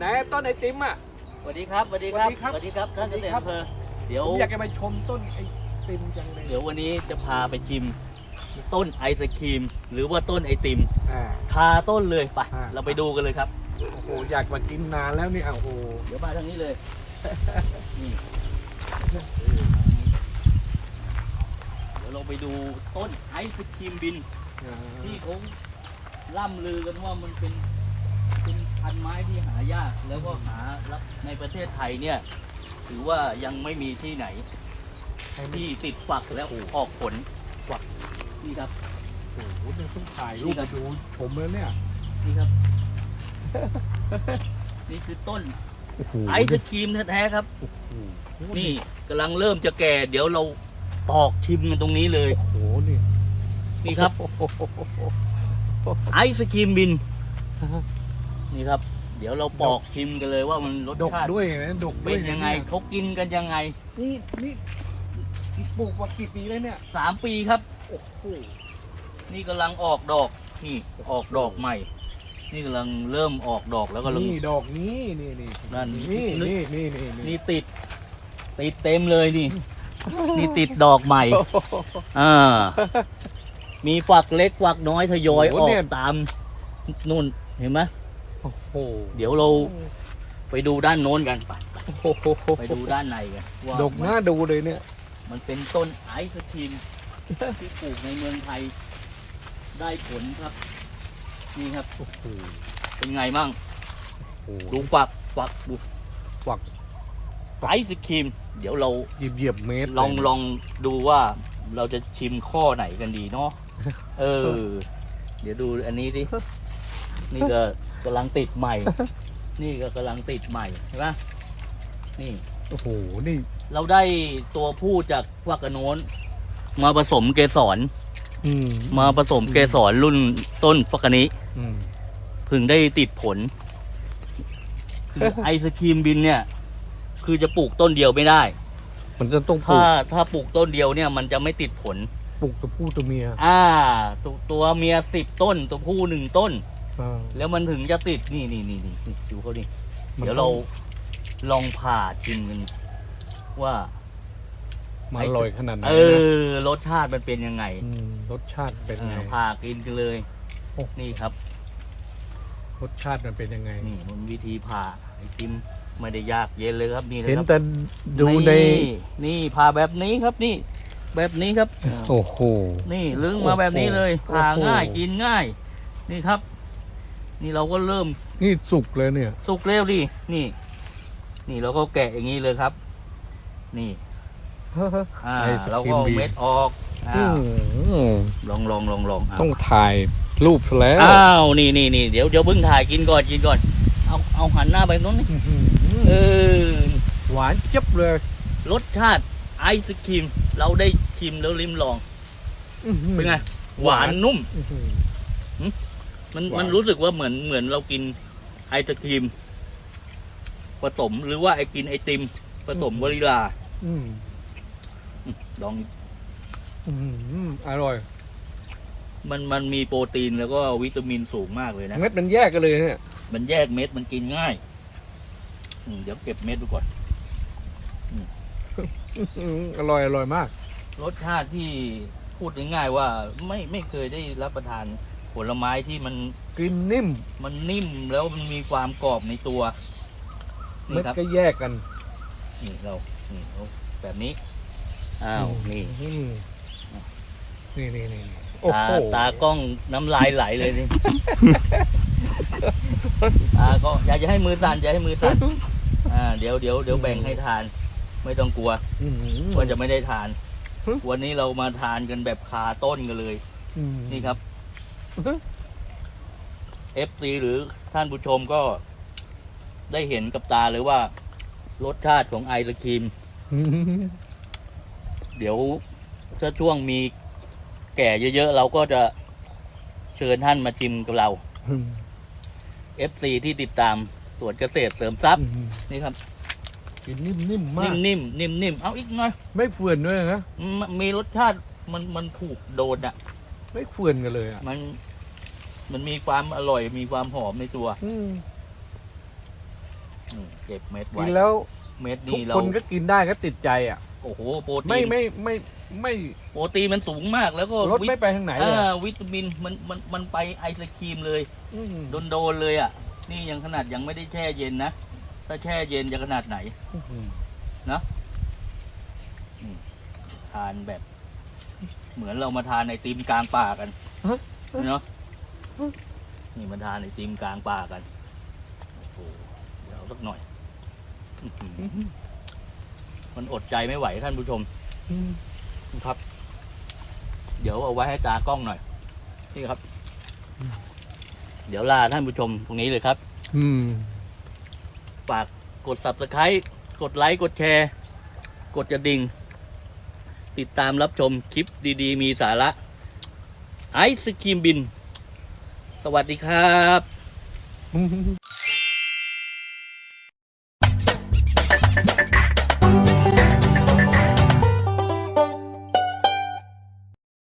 ไหนต้นไอติมอะสวัสดีครับสวัสดีครับสวัสดีครับสวัสดีครับท่านเกษตรอำเภอเดี๋ยวผมอยากจะไปชมต้นไอติมจังเลยเดี๋ยววันนี้จะพาไปชิมต้นไอศครีม หรือว่าต้นไอติมอ่า คาต้นเลยไปอ่า เราไปดูกันเลยครับ โอ้โหอยากมากินนานแล้วเนี่ยโอ้โหเดี๋ยวมาทางนี้เลยนี่เดี๋ยวเราไปดูต้นไอศครีมบิน ที่เขาล่ำลือกันว่ามันเป็นเป็น พันไม้ที่หายากแล้วก็หารับในประเทศไทยเนี่ย ถือว่ายังไม่มีที่ไหนที่ติดฝักแล้วออกผลฝักนี่ครับโอ้โหเนี่ยต้องถ่ายรูนี่ปครับมาดูผมเลยเนี่ยนี่ครับ นี่คือต้นโอ้โหไอศครีมแท้ๆครับโอ้โหนี่กำลังเริ่มจะแก่ เดี๋ยวเราปอกชิมกันตรงนี้เลย โอ้โหนี่นี่ครับโอ้โหไอศครีมบิน นี่ครับ เดี๋ยวเราปอกชิมกันเลยว่ามันรสดกชาติด้วยนะดกด้วเป็ยนยังไงเนี่ยเขากินกันยังไงนี่นี่ปลูกมากี่ปีแล้วเนี่ยสามปีครับ โอ้โหนี่กำลังออกดอกนี่ออกดอกใหม่ นี่กำลังเริ่มออกดอกแล้วก็นี่ดอกนี้นี่นี่นั่นนี่นี่นี่นี่นี่ติด ติดเต็มเลยนี่ นี่ติดดอกใหม่อ่ามีฝักเล็กฝักน้อยทยอยออกตามนู่นเห็นไหม โอ้โหเดี๋ยวเราไปดูด้านโน้นกันไปโอ้โหไปดูด้านในกันว่าดกหน้าดูเลยเนี่ย มันเป็นต้นไอศครีมที่ปลูกในเมืองไทยได้ผลครับ นี่ครับโอ้โหเป็นไงมั่งโอ้โหดูฝักฝักดูฝักไอศครีม เดี๋ยวเราเหยียบเหยียบเมตรลองลองดูว่าเราจะชิมข้อไหนกันดีเนาะเออ เดี๋ยวดูอันนี้ดินี่ก็ กำลังติดใหม่ นี่ก็กำลังติดใหม่เห็นปะนี่โอ้โห นี่ เราได้ตัวผู้จากวักกะโน้น มาผสมเกสร อืมมาผสมเกสรรุ่นต้นฟักกะนี้ อืมพึงได้ติดผลคือไอศครีมบินเนี่ย คือจะปลูกต้นเดียวไม่ได้ มันจะต้องปลูถ้ากถ้าปลูกต้นเดียวเนี่ย มันจะไม่ติดผล ปลูกตัวผู้ตัวเมีย อ่า ตัวตัวเมียสิบต้น ตัวผู้หนึ่งต้น อ่าแล้วมันถึงจะติดนี่นี่นี่นี่นี่ดูเขาดิมันเดี๋ยวต้เราองลองผ่าชิมกันว่า มันอร่อยขนาดไหนเอนะอรสชาติมันเป็นยังไงมรสชาติเป็นไง เออผ่ากินกันเลย โอ้ นี่ครับ รสชาติมันเป็นยังไง นี่มันวิธีผ่าไอติมไม่ได้ยากเย็นเลยครับนี่นะเห็นครับแต่ดูในนี่ผ่าแบบนี้ครับนี่ แบบนี้ครับ โอ้โห นี่ลึงมาแบบนี้เลย โอ้โหผ่าง่ายกินง่าย นี่ครับ นี่เราก็เริ่มนี่สุกเลยเนี่ย สุกเร็วดิ นี่ นี่เราก็แกะอย่างนี้เลยครับ นี่อ่าไอศเรากรีก็มเอาบีเม็ดออกอือ้าวมลองลองลองลองเอาต้องถ่ายรูปซะแล้ว อ้าวนี่นี่นี่เดี๋ยวเดี๋ยวเพิ่งถ่ายกินก่อนกินก่อน เอาเอาหันหน้าไปตรงนี้อื้อหือเออ หวานเจ็บเลยรสชาติไอศครีม เราได้ชิมแล้วลิ้มลองอื้อหือเป็นไง หวานนุ่ม อื้อหือ มันหวาน มันรู้สึกว่าเหมือนเหมือนเรากินไอศครีมผสมหรือว่าไอกินไอติมผสมวานิลาอืมลองอื้อหืออร่อย มันมันมีโปรตีนแล้วก็วิตามินสูงมากเลยนะ เม็ดมันแยกกันเลยเนี่ย มันแยกเม็ดมันกินง่ายอืมเดี๋ยวเก็บเม็ดดูก่อน อื้อหืออร่อยอร่อยมาก รสชาติที่พูดง่ายๆว่าไม่ไม่เคยได้รับประทาน ผลไม้ที่มันกลิ่นนิ่มมันนิ่มแล้วมันมีความกรอบในตัวเม็นี่ดครับก็แยกกันนี่เรานี่เราแบบนี้อ้าวนี่อืมนี่นี่นี่โอ้ตาโหตากล้องน้ำลายไหลเลยนี่ ตาก็อย่าจะให้มือสั่นอย่าให้มือสั่นอ่าเดี๋ยวเดี๋ยวเดี๋ยวแบ่งให้ทาน ไม่ต้องกลัวอื้อหือว่าจะไม่ได้ทาน ฮึ วันนี้เรามาทานกันแบบคาต้นกันเลย อืมนี่ครับ FC หรือท่านผู้ชมก็ได้เห็นกับตาเลยว่า รสชาติของไอศครีมอื้อหือเดี๋ยวถ้าช่วงมีแก่เยอะๆ เราก็จะเชิญท่านมาชิมกับเราอืม FC ที่ติดตามตรวจเกษตรเสริมทรัพย์อืมนี่ครับกินนิ่มๆมาก นิ่มๆนิ่มๆเอาอีกหน่อยไม่เฟื่อนด้วยนะ มมีรสชาติมันมันถูกโดนอะ ไม่เฟื่อนกันเลยอะมัน มันมีความอร่อยมีความหอมในตัวอืมนี่เก็บเม็ดกิไว้นแล้วเม็ดทุกนี่เราคนก็กินได้ก็ติดใจอะ โอ้โหโปรตีไม่นไม่ไม่ไม่โปรตีนมันสูงมากแล้วก็ลดวิไม่ไปทางไหนเลยอ่าอะวิตามินมันมันมันไปไอศครีมเลย อืมโดนโดนๆเลยอะ นี่ยังขนาดยังไม่ได้แช่เย็นนะ ถ้าแช่เย็นจะขนาดไหนอืมทานแบบ เหมือนเรามาทานในติมกลางป่ากันเนาะนี่มาทานในติมกลางป่ากันโอ้โหเดี๋ยวเอาสักหน่อยอื้อหือมันอดใจไม่ไหวท่านผู้ชมอืมครับ เดี๋ยวเอาไว้ให้ตากล้องหน่อย นี่ครับ เดี๋ยวลาท่านผู้ชมตรงนี้เลยครับ อืมฝากกด subscribe กดไลค์ กดแชร์ กดกระดิ่ง ติดตามรับชมคลิปดีๆ มีสาระ ไอศครีมบิน สวัสดีครับ